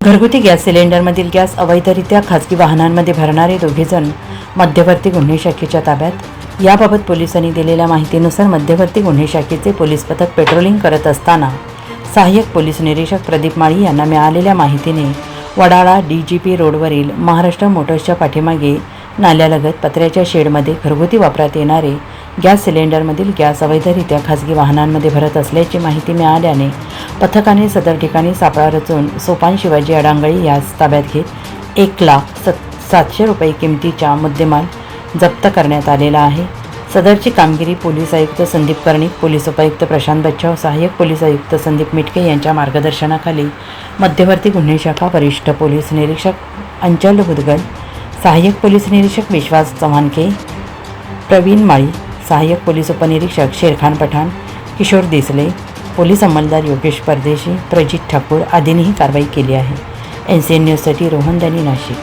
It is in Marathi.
घरगुती गॅस सिलेंडरमधील गॅस अवैधरित्या खासगी वाहनांमध्ये भरणारे दोघेजण मध्यवर्ती गुन्हे शाखेच्या ताब्यात. याबाबत पोलिसांनी दिलेल्या माहितीनुसार मध्यवर्ती गुन्हे शाखेचे पोलीस पथक पेट्रोलिंग करत असताना सहाय्यक पोलीस निरीक्षक प्रदीप माळी यांना मिळालेल्या माहितीने वडाळा डी जी पी रोडवरील महाराष्ट्र मोटर्सच्या पाठीमागे नाल्यालगत पत्र्याच्या शेडमध्ये घरगुती वापरात येणारे गॅस सिलेंडरमधील गॅस अवैधरित्या खासगी वाहनांमध्ये भरत असल्याची माहिती मिळाल्याने पथकाने सदर ठिकाणी सापळा रचून सोपान शिवाजी अडांगळी यास ताब्यात घेत एक लाख सत सातशे रुपये किमतीच्या मुद्देमाल जप्त करण्यात आलेला आहे. सदरची कामगिरी पोलीस आयुक्त संदीप कर्णिक पोलीस उपायुक्त प्रशांत बच्चाव सहाय्यक पोलीस आयुक्त संदीप मिटके यांच्या मार्गदर्शनाखाली मध्यवर्ती गुन्हे शाखा वरिष्ठ पोलीस निरीक्षक अंचल बुदगल सहाय्यक पोलीस निरीक्षक विश्वास चव्हाणके प्रवीण माळी सहाय्यक पोलीस उपनिरीक्षक शेरखान पठाण किशोर देसले पोलीस अंमलदार योगेश परदेशी प्रजित ठाकूर आदींनी ही कारवाई केली आहे. एन सी एन न्यूजसाठी रोहन दनी नाशिक.